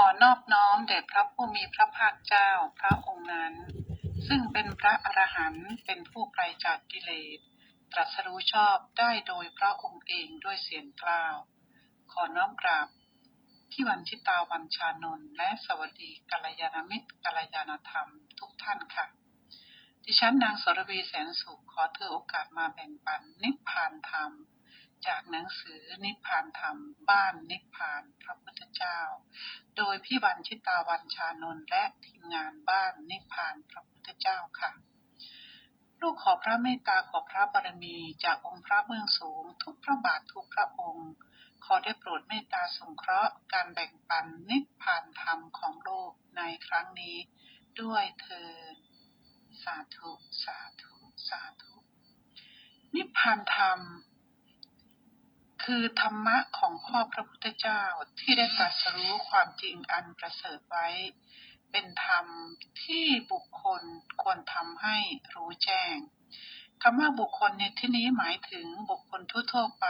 ขอนอบน้อมแด่พระผู้มีพระภาคเจ้าพระองค์นั้น ซึ่งเป็นพระอรหันต์เป็นผู้ไกลจากกิเลส ตรัสรู้ชอบได้โดยพระองค์เองด้วยเสียงกล่าว ขอน้อมกราบที่วันชิตาวันชานนท์และสวัสดีกัลยาณมิตรกัลยาณธรรมทุกท่านค่ะ ดิฉันนางสรวีแสนสุขขอถือโอกาสมาแบ่งปันนิพพานธรรม จากหนังสือนิพพานธรรม บ้านนิพพานพระพุทธเจ้า โดยพี่วันชิตาวันชานนท์และทีมงานบ้านนิพพานพระพุทธเจ้าค่ะ ลูกขอพระเมตตาขอพระบารมีจากองค์พระเบื้องสูง ทุกพระบาททุกพระองค์ ขอได้โปรดเมตตาสงเคราะห์การแบ่งปันนิพพานธรรมของโลกในครั้งนี้ ด้วยเธอสาธุ สาธุ สาธุ นิพพานธรรม คือธรรมะของพ่อพระพุทธเจ้าที่ได้ตรัสรู้ความจริงอันประเสริฐไว้ เป็นธรรมที่บุคคลควรทำให้รู้แจ้งคำว่าบุคคลในที่นี้หมายถึงบุคคลทั่วๆไป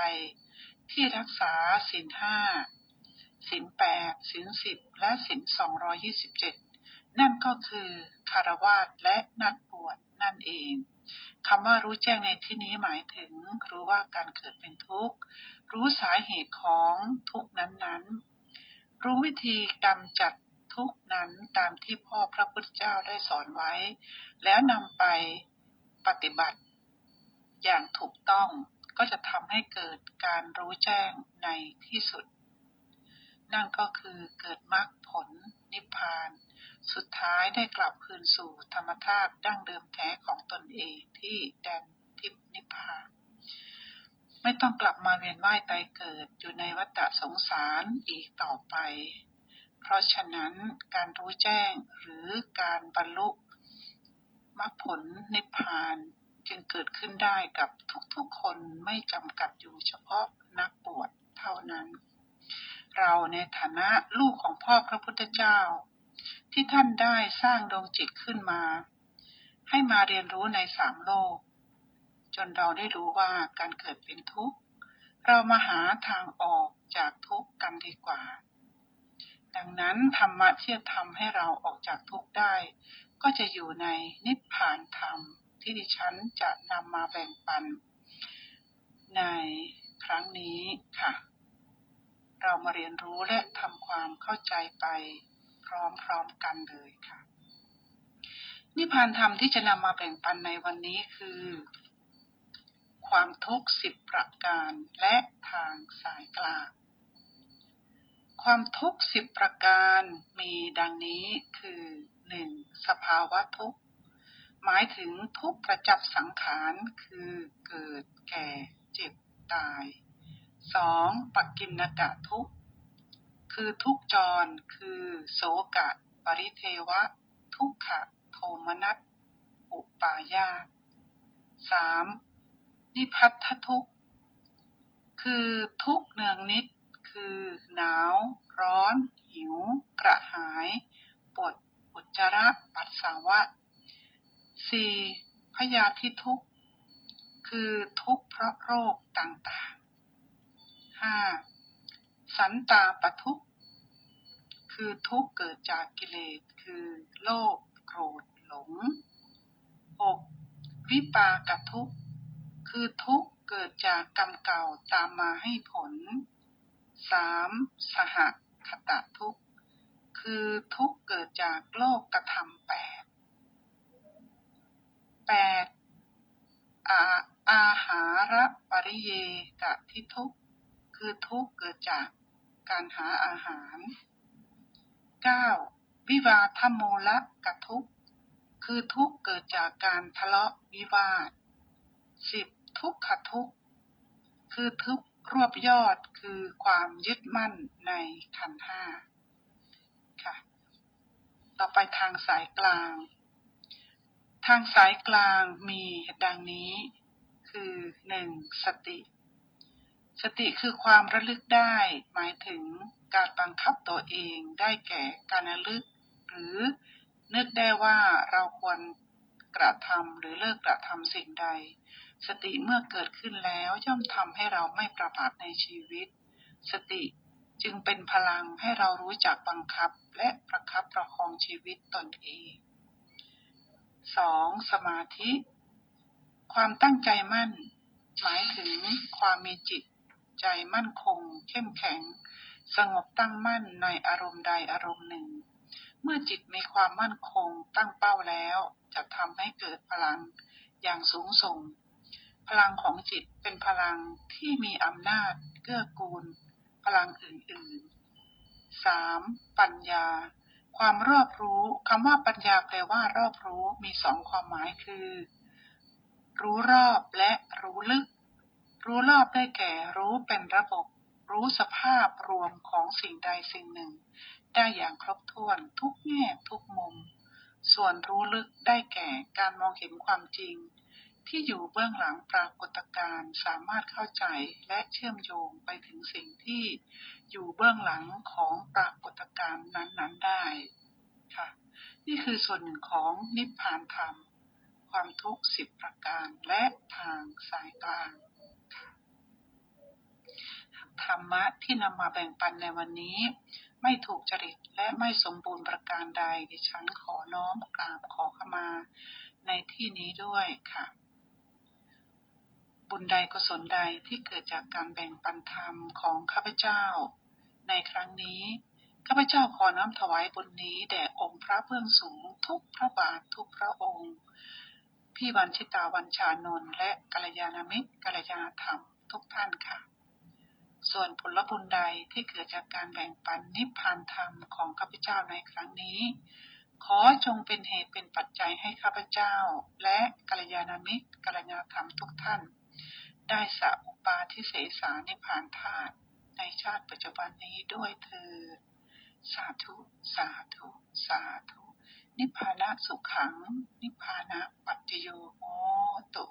ที่รักษาศีลห้าศีลแปดศีลสิบและศีลสองร้อยี่สิบเจ็ดนั่นก็คือ คารวาสและนักบวชนั่นเองคำว่ารู้แจ้งในที่นี้หมายถึงรู้ว่าการเกิดเป็นทุกข์ รู้สาเหตุของทุกข์นั้นๆ รู้วิธีกำจัดทุกข์นั้นตามที่พ่อพระพุทธเจ้าได้สอนไว้ แล้วนำไปปฏิบัติ อย่างถูกต้องก็จะทำให้เกิดการรู้แจ้งในที่สุด นั่นก็คือเกิดมรรคผลนิพพาน สุดท้ายได้กลับคืนสู่ธรรมธาตุดั้งเดิมแท้ของตนเองที่แดนทิพนิพพานไม่ต้องกลับมาเวียนว่ายตายเกิดอยู่ในวัฏสงสารอีกต่อไป เพราะฉะนั้นการรู้แจ้งหรือการบรรลุมรรคผลนิพพานจึงเกิดขึ้นได้กับทุกๆคนไม่จำกัดอยู่เฉพาะนักบวชเท่านั้น เราในฐานะลูกของพ่อพระพุทธเจ้า ที่ท่านได้สร้างดวงจิตขึ้นมา ให้มาเรียนรู้ในสามโลก จนเราได้รู้ว่าการเกิดเป็นทุกข์ เรามาหาทางออกจากทุกข์กันดีกว่า ดังนั้นธรรมะที่จะทำให้เราออกจากทุกข์ได้ ก็จะอยู่ในนิพพานธรรมที่ดิฉันจะนำมาแบ่งปัน ในครั้งนี้ค่ะ เรามาเรียนรู้และทำความเข้าใจไป พร้อมๆกันเลยค่ะ นิพพานธรรมที่จะนำมาแบ่งปันในวันนี้คือ ความทุกข์สิบประการและทางสายกลาง ความทุกข์สิบประการมีดังนี้คือหนึ่งสภาวะทุกข์ หมายถึงทุกข์ประจับสังขารคือเกิดแก่เจ็บตายสองปักกินนกะทุกข์ คือทุกจรคือโสกะ ปริเทวะ ทุกขะ โทมนัสอุปายาสามนิพัทธทุกคือทุกเนืองนิด คือหนาว ร้อน หิว กระหายปวดอุจจาระปัสสาวะสี่พยาธิทุกคือทุกเพราะโรคต่างๆห้าสันตาปทุก คือทุกข์เกิดจากกิเลสคือโลภโกรธหลงหกวิปากทุกข์คือทุกข์เกิดจากกรรมเก่าตามมาให้ผลสามสหคตะทุกข์คือทุกข์เกิดจากโลกกระทำแปดแปดอาอาหารปริเยกะทิทุกข์คือทุกข์เกิดจากการหาอาหาร 9. วิวาทโมละกะทุกคือทุกเกิดจากการทะเลาะวิวาท 10. ทุกขทุกคือทุกรวบยอดคือความยึดมั่นในขันห้าค่ะ ต่อไปทางสายกลาง ทางสายกลางมีดังนี้ คือหนึ่งสติ สติคือความระลึกได้หมายถึง การบังคับตัวเองได้แก่การระลึก หรือนึกได้ว่าเราควรกระทำหรือเลิกกระทำสิ่งใด สติเมื่อเกิดขึ้นแล้วย่อมทำให้เราไม่ประมาทในชีวิต สติจึงเป็นพลังให้เรารู้จักบังคับและประคับประคองชีวิตตนเอง 2. สมาธิ ความตั้งใจมั่น หมายถึงความมีจิตใจมั่นคง เข้มแข็ง สงบตั้งมั่นในอารมณ์ใดอารมณ์หนึ่ง เมื่อจิตมีความมั่นคงตั้งเป้าแล้ว จะทำให้เกิดพลังอย่างสูงส่ง พลังของจิตเป็นพลังที่มีอำนาจเกื้อกูล พลังอื่นๆ 3. ปัญญา ความรอบรู้คำว่าปัญญาแปลว่ารอบรู้มีสองความหมายคือ รู้รอบและรู้ลึก รู้รอบได้แก่รู้เป็นระบบ รู้สภาพรวมของสิ่งใดสิ่งหนึ่ง ได้อย่างครบถ้วนทุกแง่ทุกมุม ส่วนรู้ลึกได้แก่การมองเห็นความจริง ที่อยู่เบื้องหลังปรากฏการณ์สามารถเข้าใจและเชื่อมโยงไปถึงสิ่งที่อยู่เบื้องหลังของปรากฏการณ์นั้นๆได้ค่ะนี่คือส่วนหนึ่งของนิพพานธรรม ความทุกข์สิบประการและทางสายกลาง ธรรมะที่นำมาแบ่งปันในวันนี้ ไม่ถูกจริตและไม่สมบูรณ์ประการใด ดิฉันขอน้อมกราบขอขมาในที่นี้ด้วยค่ะ บุญใดกุศลใดที่เกิดจากการแบ่งปันธรรมของข้าพเจ้า ในครั้งนี้ข้าพเจ้าขอน้อมถวายบุญนี้แด่องค์พระเบื้องสูงทุกพระบาททุกพระองค์พี่วันชิตาวันชานนท์และกัลยาณมิตรกัลยาณธรรมทุกท่านค่ะ ส่วนผลบุญใดที่เกิดจากการแบ่งปันนิพพานธรรมของข้าพเจ้าในครั้งนี้ ขอจงเป็นเหตุเป็นปัจจัยให้ข้าพเจ้า และกัลยาณมิตรกัลยาธรรมทุกท่าน ได้สะอุปาทิเสสานิพพานธาตุในชาติปัจจุบันนี้ด้วยเธอญสาธุ สาธุ สาธุ นิพพานะสุขขัง นิพพานะปัจจโยตุ